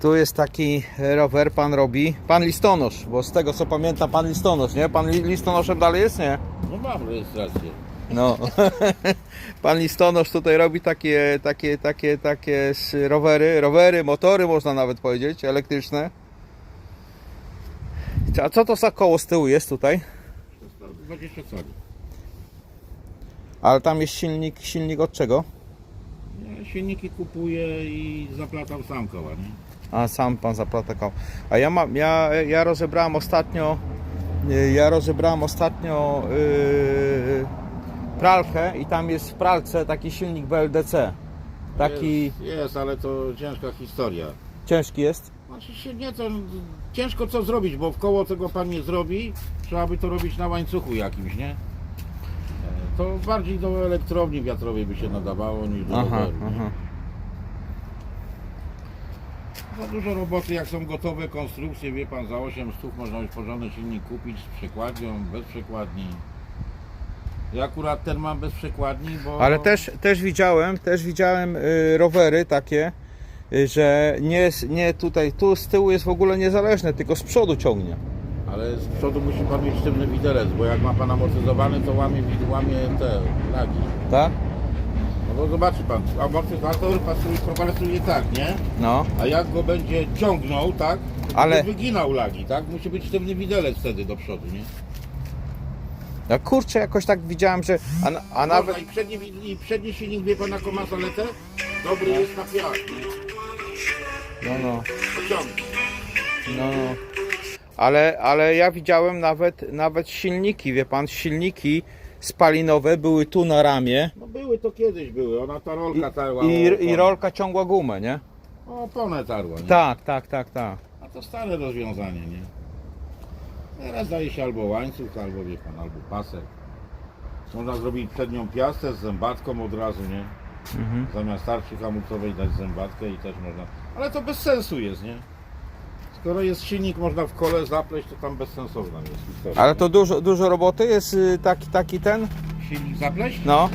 Tu jest taki rower, pan robi. Pan listonosz, bo z tego co pamiętam, pan listonosz, nie? Pan li- listonoszem dalej jest, nie? No mam rejestrację. No. pan listonosz tutaj robi takie, takie, takie, takie rowery, rowery, motory można nawet powiedzieć, elektryczne. A co to za koło z tyłu jest tutaj? 20 cali. Ale tam jest silnik, silnik od czego? Ja silniki kupuję i zaplatam sam koła, nie? A sam pan zaplata koło. A ja mam, ja, ja rozebrałem ostatnio, y, ja rozebrałem ostatnio yy, pralkę i tam jest w pralce taki silnik BLDC. Taki Jest, jest, ale to ciężka historia. ciężki jest. Znaczy się nie, to ciężko co zrobić, bo w koło tego pan nie zrobi. Trzeba by to robić na łańcuchu jakimś, nie? E, To bardziej do elektrowni wiatrowej by się nadawało niż do Aha, roweru, aha. Za dużo roboty, jak są gotowe konstrukcje, wie pan, za 8 stów można już porządny silnik kupić z przekładnią, bez przekładni. Ja akurat ten mam bez przekładni, bo... Ale też, też widziałem, też widziałem y, rowery takie, y, że nie, jest- nie tutaj, tu z tyłu jest w ogóle niezależne, tylko z przodu ciągnie. Ale z przodu musi pan mieć sztywny widelec, bo jak ma pan amortyzowany, to łamie, łamie te lagi. Tak? No bo zobaczy pan, amortyzator pasuje, pracuje tak, nie? No. A jak go będzie ciągnął, tak? Ale- to Wyginał lagi, tak? Musi być sztywny widelec wtedy do przodu, nie? Ja kurczę, jakoś tak widziałem, że. A, na- a Nawet... nawet. I przedni, I przedni silnik, wie pan, jaką ma zaletę? Dobry jest na piach, nie? No, no. Pociągnie. No, no. Ale, ale ja widziałem nawet, nawet silniki, wie pan, silniki spalinowe były tu na ramię No były to kiedyś były, ona ta rolka tarła. i, i rolka ciągła gumę, nie? O oponę tarła, nie? Tak, tak, tak, tak. A to stare rozwiązanie, nie? Teraz daje się albo łańcuch, albo wie pan, albo pasek. Można zrobić przednią piastę z zębatką od razu, nie? Mhm. Zamiast tarczy hamulcowej dać zębatkę i też można. Ale to bez sensu jest, nie? Skoro jest silnik, można w kole zapleść, to tam bezsensowna jest historia. Ale to dużo, dużo roboty jest y, taki, taki ten? Silnik zapleść? No.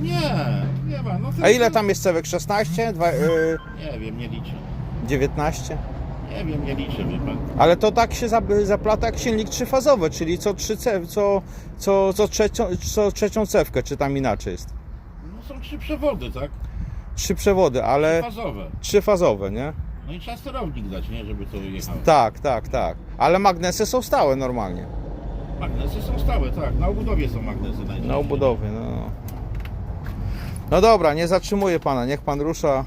Nie, nie ma. No A ile tam jest cewek? 16? Dwa, y, Nie wiem, nie liczę. 19? Nie wiem, nie liczę, wie pan. Ale to tak się zap- zaplata jak silnik trzyfazowy, czyli co, trzy cew, co, co, co, trzecią, co trzecią cewkę, czy tam inaczej jest. No są trzy przewody, tak? Trzy przewody, ale Fazowe. trzyfazowe, nie? No i trzeba sterownik dać, nie? Żeby to jechało. Tak, tak, tak. Ale magnesy są stałe normalnie. Magnesy są stałe, tak. Na obudowie są magnesy najczęściej. Na obudowie, no. No dobra, nie zatrzymuję pana, niech pan rusza.